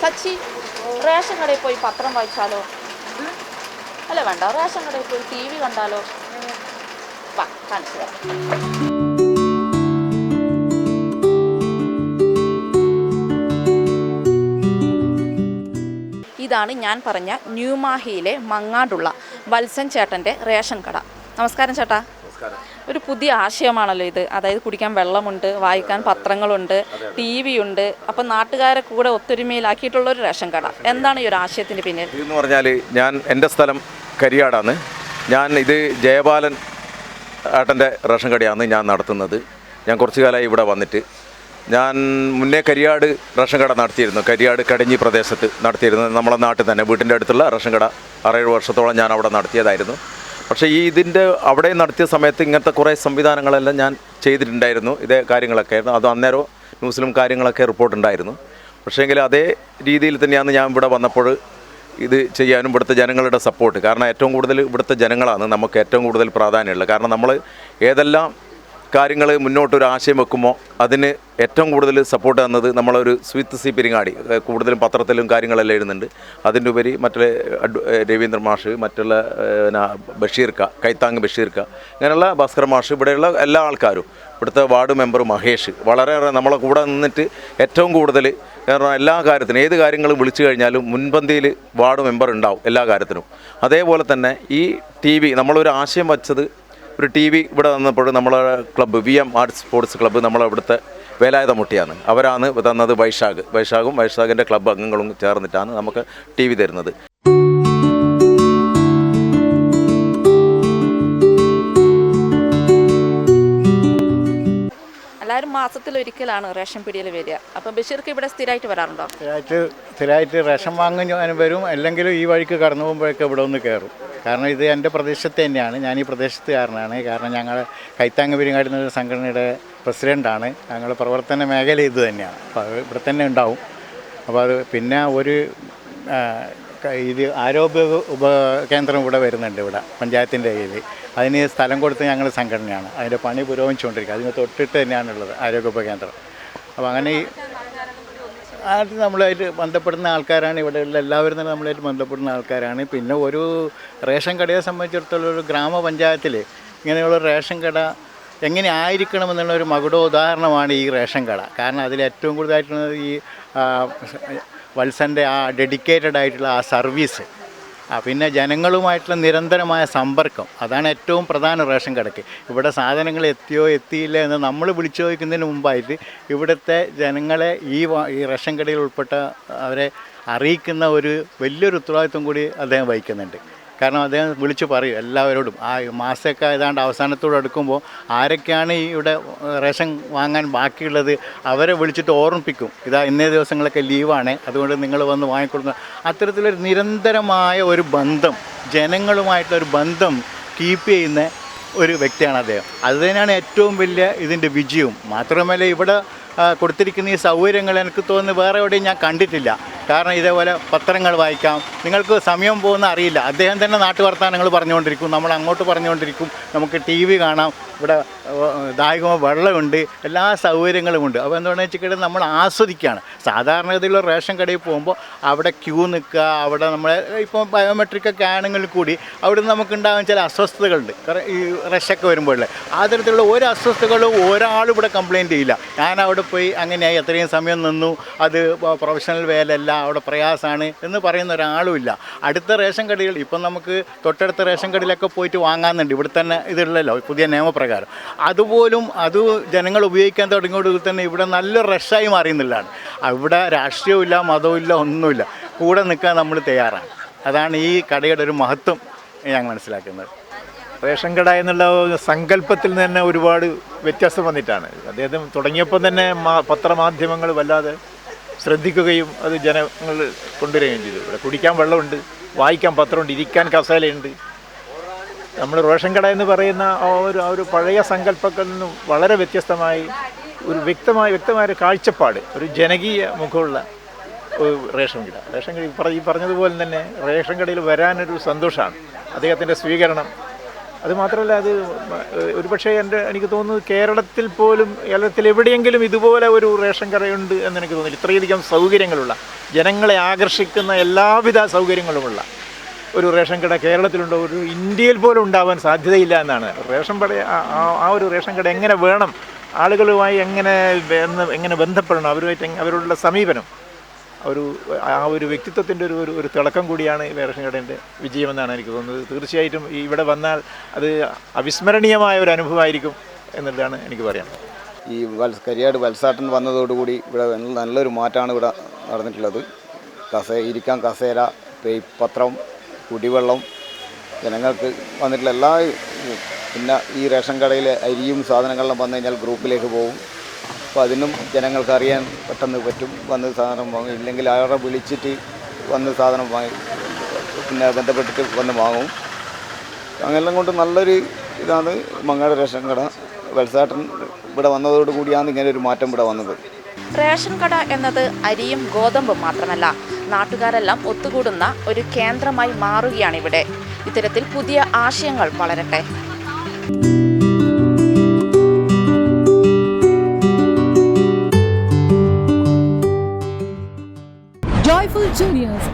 Sachi ration കടയിൽ പോയി പത്രം വായിച്ചാലോ? അല്ല വേണ്ട. റേഷൻ കടയിൽ പോയി ടി വി കണ്ടാലോ? വാ കാണിച്ചു തരാം. ഇതാണ് ഞാൻ പറഞ്ഞ ന്യൂമാഹിയിലെ മങ്ങാടുള്ള വത്സൻ ചേട്ടന്റെ റേഷൻ കട. നമസ്കാരം ചേട്ടാ. ഒരു പുതിയ ആശയമാണല്ലോ ഇത്. അതായത് കുടിക്കാൻ വെള്ളമുണ്ട് വായിക്കാൻ പത്രങ്ങളുണ്ട് ടി വി ഉണ്ട് അപ്പം നാട്ടുകാരെ കൂടെ ഒത്തൊരുമയിലാക്കിയിട്ടുള്ള ഒരു റേഷൻ കട. എന്താണ് ഈ ഒരു ആശയത്തിന്റെ പിന്നിൽ? എന്ന് പറഞ്ഞാൽ ഞാൻ എന്റെ സ്ഥലം കരിയാടാണ്. ഞാൻ ഇത് ജയബാലൻ ഏട്ടന്റെ റേഷൻ കടയാണ് ഞാൻ നടത്തുന്നത്. ഞാൻ കുറച്ചു കാലമായി ഇവിടെ വന്നിട്ട്. ഞാൻ മുന്നേ കരിയാട് റേഷൻ കട നടത്തിയിരുന്നു. കരിയാട് കടഞ്ഞി പ്രദേശത്ത് നടത്തിയിരുന്നത് നമ്മളെ നാട്ടിൽ തന്നെ വീട്ടിന്റെ അടുത്തുള്ള റേഷൻ കട ആറേഴ് വർഷത്തോളം ഞാൻ അവിടെ നടത്തിയതായിരുന്നു. പക്ഷേ ഈ ഇതിന്റെ അവിടെ നടത്തിയ സമയത്ത് ഇങ്ങനത്തെ കുറേ സംവിധാനങ്ങളെല്ലാം ഞാൻ ചെയ്തിട്ടുണ്ടായിരുന്നു. ഇതേ കാര്യങ്ങളൊക്കെ ആയിരുന്നു. അത് അന്നേരം ന്യൂസിലും കാര്യങ്ങളൊക്കെ റിപ്പോർട്ടുണ്ടായിരുന്നു പക്ഷേങ്കിൽ അതേ രീതിയിൽ തന്നെയാണ് ഞാൻ ഇവിടെ വന്നപ്പോൾ ഇത് ചെയ്യാനും ഇവിടുത്തെ ജനങ്ങളുടെ സപ്പോർട്ട്. കാരണം ഏറ്റവും കൂടുതൽ ഇവിടുത്തെ ജനങ്ങളാണ് നമുക്ക് ഏറ്റവും കൂടുതൽ പ്രാധാന്യമുള്ളത്. കാരണം നമ്മൾ ഏതെല്ലാം കാര്യങ്ങൾ മുന്നോട്ടൊരു ആശയം വെക്കുമ്പോൾ അതിന് ഏറ്റവും കൂടുതൽ സപ്പോർട്ട് തന്നത് നമ്മളൊരു സ്വിത്ത് സി പെരിങ്ങാടി കൂടുതലും പത്രത്തിലും കാര്യങ്ങളെല്ലാം എഴുതുന്നുണ്ട്. അതിന്റെ ഉപരി മറ്റുള്ള രവീന്ദ്ര മാഷ് മറ്റുള്ള ബഷീർക്ക കൈത്താങ് ബഷീർക്ക ഇങ്ങനെയുള്ള ഭാസ്കർ മാഷ് ഇവിടെയുള്ള എല്ലാ ആൾക്കാരും ഇവിടുത്തെ വാർഡ് മെമ്പർ മഹേഷ് വളരെയേറെ നമ്മളെ കൂടെ നിന്നിട്ട് ഏറ്റവും കൂടുതൽ കാരണം എല്ലാ കാര്യത്തിനും ഏത് കാര്യങ്ങളും വിളിച്ചു കഴിഞ്ഞാലും മുൻപന്തിയിൽ വാർഡ് മെമ്പർ ഉണ്ടാവും എല്ലാ കാര്യത്തിനും. അതേപോലെ തന്നെ ഈ ടി വി നമ്മളൊരു ആശയം വച്ചത് ഒരു ടി വി ഇവിടെ വന്നപ്പോൾ നമ്മളെ club V M arts sports club നമ്മളവിടുത്തെ Velayudha മുട്ടിയാണ് അവരാണ് തന്നത് വൈശാഖ്. വൈശാഖും വൈശാഖിന്റെ ക്ലബ്ബ് അംഗങ്ങളും ചേർന്നിട്ടാണ് നമുക്ക് ടി വി തരുന്നത്. എല്ലാവരും മാസത്തിൽ ഒരിക്കലാണ് റേഷൻ പിടിയിൽ വരിക. അപ്പം ബഷീർക്ക് ഇവിടെ സ്ഥിരമായിട്ട് വരാറുണ്ടോ? സ്ഥിരമായിട്ട് സ്ഥിരമായിട്ട് റേഷൻ വാങ്ങാൻ വരും. അല്ലെങ്കിൽ ഈ വഴിക്ക് കടന്നു പോകുമ്പോഴൊക്കെ ഇവിടെ ഒന്ന് കയറും. കാരണം ഇത് എന്റെ പ്രദേശത്ത് തന്നെയാണ്. ഞാൻ ഈ പ്രദേശത്തുകാരനാണ്. കാരണം ഞങ്ങൾ കൈത്താങ് പെരുങ്ങാടി എന്നൊരു സംഘടനയുടെ പ്രസിഡന്റാണ് ഞങ്ങളുടെ പ്രവർത്തന മേഖല ഇത് തന്നെയാണ്. അപ്പോൾ അത് ഇവിടെ തന്നെ ഉണ്ടാവും. അപ്പോൾ അത് പിന്നെ ഒരു ഇത് ആരോഗ്യ ഉപ കേന്ദ്രം ഇവിടെ വരുന്നുണ്ട് ഇവിടെ പഞ്ചായത്തിന്റെ കയ്യിൽ അതിന് സ്ഥലം കൊടുത്ത് ഞങ്ങൾ സംഘടനയാണ്. അതിന്റെ പണി പുരോഗമിച്ചുകൊണ്ടിരിക്കുക. അതിന് തൊട്ടിട്ട് തന്നെയാണുള്ളത് ആരോഗ്യ ഉപകേന്ദ്രം അപ്പോൾ അങ്ങനെ അത് നമ്മളായിട്ട് ബന്ധപ്പെടുന്ന ആൾക്കാരാണ് ഇവിടെയുള്ള എല്ലാവരും തന്നെ നമ്മളായിട്ട് ബന്ധപ്പെടുന്ന ആൾക്കാരാണ്. പിന്നെ ഒരു റേഷൻ കടയെ സംബന്ധിച്ചിടത്തോളം ഒരു ഗ്രാമപഞ്ചായത്തിൽ ഇങ്ങനെയുള്ള റേഷൻ കട എങ്ങനെ ആയിരിക്കണമെന്നുള്ള ഒരു മകുടോദാഹരണമാണ് ഈ റേഷൻ കട. കാരണം അതിൽ ഏറ്റവും കൂടുതലായിട്ടുള്ളത് ഈ വത്സന്റെ ആ ഡെഡിക്കേറ്റഡ് ആയിട്ടുള്ള ആ സർവീസ് പിന്നെ ജനങ്ങളുമായിട്ടുള്ള നിരന്തരമായ സമ്പർക്കം. അതാണ് ഏറ്റവും പ്രധാന റേഷൻ കടയ്ക്ക് ഇവിടെ സാധനങ്ങൾ എത്തിയോ എത്തിയില്ല എന്ന് നമ്മൾ വിളിച്ചു ചോദിക്കുന്നതിന് മുമ്പായിട്ട് ഇവിടുത്തെ ജനങ്ങളെ ഈ ഈ റേഷൻ കടയിൽ ഉൾപ്പെട്ട അവരെ അറിയിക്കുന്ന ഒരു വലിയൊരു ഉത്തരവാദിത്വം കൂടി അദ്ദേഹം വഹിക്കുന്നുണ്ട്. കാരണം അദ്ദേഹം വിളിച്ചു പറയും എല്ലാവരോടും. ആ മാസമൊക്കെ ഏതാണ്ട് അവസാനത്തോട് അടുക്കുമ്പോൾ ആരൊക്കെയാണ് ഇവിടെ റേഷൻ വാങ്ങാൻ ബാക്കിയുള്ളത് അവരെ വിളിച്ചിട്ട് ഓർമ്മിപ്പിക്കും. ഇതാ ഇന്നേ ദിവസങ്ങളൊക്കെ ലീവാണ് അതുകൊണ്ട് നിങ്ങൾ വന്ന് വാങ്ങിക്കൊടുക്കുക. അത്തരത്തിലൊരു നിരന്തരമായ ഒരു ബന്ധം ജനങ്ങളുമായിട്ടുള്ളൊരു ബന്ധം കീപ്പ് ചെയ്യുന്ന ഒരു വ്യക്തിയാണ് അദ്ദേഹം. അത് തന്നെയാണ് ഏറ്റവും വലിയ ഇതിന്റെ വിജയവും. മാത്രമല്ല ഇവിടെ കൊടുത്തിരിക്കുന്ന ഈ സൗകര്യങ്ങൾ എനിക്ക് തോന്നുന്നു വേറെ എവിടെയും ഞാൻ കണ്ടിട്ടില്ല. കാരണം ഇതേപോലെ പത്രങ്ങൾ വായിക്കാം. നിങ്ങൾക്ക് സമയം പോകുന്ന അറിയില്ല. അദ്ദേഹം തന്നെ നാട്ടുവർത്താനങ്ങൾ പറഞ്ഞുകൊണ്ടിരിക്കും. നമ്മൾ അങ്ങോട്ട് പറഞ്ഞുകൊണ്ടിരിക്കും. നമുക്ക് ടി വി കാണാം. ഇവിടെ ദാഹികമോ വെള്ളമുണ്ട്. എല്ലാ സൗകര്യങ്ങളും ഉണ്ട്. അപ്പോൾ എന്താണെന്ന് വെച്ചിട്ടുണ്ടെങ്കിൽ നമ്മൾ ആസ്വദിക്കുകയാണ്. സാധാരണഗതിയിലുള്ള റേഷൻ കടയിൽ പോകുമ്പോൾ അവിടെ ക്യൂ നിൽക്കുക അവിടെ നമ്മളെ ഇപ്പോൾ ബയോമെട്രിക് ഒക്കെ ആണെങ്കിൽ കൂടി അവിടെ നമുക്ക് ഉണ്ടാകുന്ന ചില അസ്വസ്ഥതകളുണ്ട്. ഈ റഷൊക്കെ വരുമ്പോഴല്ലേ. ആ തരത്തിലുള്ള ഒരു അസ്വസ്ഥതകളും ഒരാളും ഇവിടെ കംപ്ലയിന്റ് ചെയ്യില്ല. ഞാൻ അവിടെ പോയി അങ്ങനെയായി. അത്രയും സമയം നിന്നു. അത് പ്രൊഫഷണൽ വേലല്ല അവിടെ പ്രയാസമാണ് എന്ന് പറയുന്ന ഒരാളുമില്ല അടുത്ത റേഷൻ കടികൾ ഇപ്പം നമുക്ക് തൊട്ടടുത്ത റേഷൻ കടയിലൊക്കെ പോയിട്ട് വാങ്ങാമെന്നുണ്ട് ഇവിടെ തന്നെ ഇതുള്ളല്ലോ പുതിയ നിയമപ്രകാരം. അതുപോലും അത് ജനങ്ങൾ ഉപയോഗിക്കാൻ തുടങ്ങിയോട് തന്നെ ഇവിടെ നല്ല റഷായി മാറിയെന്നുള്ളതാണ് അവിടെ രാഷ്ട്രീയമില്ല മതവുമില്ല ഒന്നുമില്ല. കൂടെ നിൽക്കാൻ നമ്മൾ തയ്യാറാണ്. അതാണ് ഈ കടയുടെ ഒരു മഹത്വം ഞാൻ മനസ്സിലാക്കുന്നത്. റേഷൻ കട എന്നുള്ള സങ്കല്പത്തിൽ തന്നെ ഒരുപാട് വ്യത്യാസം വന്നിട്ടാണ്. അദ്ദേഹം തുടങ്ങിയപ്പോൾ തന്നെ പത്രമാധ്യമങ്ങൾ വല്ലാതെ ശ്രദ്ധിക്കുകയും അത് ജനങ്ങൾ കൊണ്ടുവരികയും ചെയ്തു. ഇവിടെ കുടിക്കാൻ വെള്ളമുണ്ട് വായിക്കാൻ പത്രമുണ്ട് ഇരിക്കാൻ കസേലയുണ്ട്. നമ്മൾ റേഷൻ കട എന്ന് പറയുന്ന ആ ഒരു ആ ഒരു പഴയ സങ്കല്പത്തിൽ നിന്നും വളരെ വ്യത്യസ്തമായി ഒരു വ്യക്തമായ വ്യക്തമായ ഒരു കാഴ്ചപ്പാട് ഒരു ജനകീയ മുഖമുള്ള ഒരു റേഷൻ കട. റേഷൻ കട ഈ പറഞ്ഞതുപോലെ തന്നെ റേഷൻ കടയിൽ വരാനൊരു സന്തോഷമാണ്. അദ്ദേഹത്തിന്റെ സ്വീകരണം അത് മാത്രമല്ല അത് ഒരുപക്ഷെ എന്റെ എനിക്ക് തോന്നുന്നു കേരളത്തിൽ പോലും കേരളത്തിൽ എവിടെയെങ്കിലും ഇതുപോലെ ഒരു റേഷൻ കടയുണ്ട് എന്ന് എനിക്ക് തോന്നുന്നില്ല. ഇത്രയധികം സൗകര്യങ്ങളുള്ള ജനങ്ങളെ ആകർഷിക്കുന്ന എല്ലാവിധ സൗകര്യങ്ങളുമുള്ള ഒരു റേഷൻ കട കേരളത്തിലുണ്ടോ. ഒരു ഇന്ത്യയിൽ പോലും ഉണ്ടാവാൻ സാധ്യതയില്ല എന്നാണ്. റേഷൻ കട ആ- ഒരു റേഷൻ കട എങ്ങനെ വേണം? ആളുകളുമായി എങ്ങനെ എങ്ങനെ ബന്ധപ്പെടണം? അവരുമായിട്ട് അവരോടുള്ള സമീപനം ഒരു ആ ഒരു വ്യക്തിത്വത്തിന്റെ ഒരു ഒരു ഒരു തിളക്കം കൂടിയാണ് റേഷൻ കടേന്റെ വിജയമെന്നാണ് എനിക്ക് തോന്നുന്നത്. തീർച്ചയായിട്ടും ഇവിടെ വന്നാൽ അത് അവിസ്മരണീയമായ ഒരു അനുഭവമായിരിക്കും എന്നുള്ളതാണ് എനിക്ക് പറയാം ഈ വത്സ് കരിയാട് വത്സാട്ടൻ വന്നതോടുകൂടി ഇവിടെ നല്ലൊരു മാറ്റമാണ് ഇവിടെ നടന്നിട്ടുള്ളത്. കസേ ഇരിക്കാൻ കസേര പത്രം കുടിവെള്ളം ജനങ്ങൾക്ക് വന്നിട്ടുള്ള എല്ലാ പിന്നെ ഈ റേഷൻ കടയിലെ അരിയും സാധനങ്ങളെല്ലാം വന്നു കഴിഞ്ഞാൽ ഗ്രൂപ്പിലേക്ക് പോകും. അപ്പോൾ അതിനും ജനങ്ങൾക്ക് അറിയാൻ പെട്ടെന്ന് പറ്റും. വന്ന് സാധനം വാങ്ങും. ഇല്ലെങ്കിൽ അയാളെ വിളിച്ചിട്ട് വന്ന് സാധനം വാങ്ങി പിന്നെ ബന്ധപ്പെട്ടിട്ട് വന്ന് വാങ്ങും. അങ്ങനെല്ലാം കൊണ്ട് നല്ലൊരു ഇതാണ് മങ്ങാട് റേഷൻ കട. വെൽസാട്ടൻ ഇവിടെ വന്നതോടു കൂടിയാണ് ഇങ്ങനെ ഒരു മാറ്റം ഇവിടെ വന്നത്. റേഷൻ കട എന്നത് അരിയും ഗോതമ്പും മാത്രമല്ല. നാട്ടുകാരെല്ലാം ഒത്തുകൂടുന്ന ഒരു കേന്ദ്രമായി മാറുകയാണ് ഇവിടെ. ഇത്തരത്തിൽ പുതിയ ആശയങ്ങൾ വളരട്ടെ.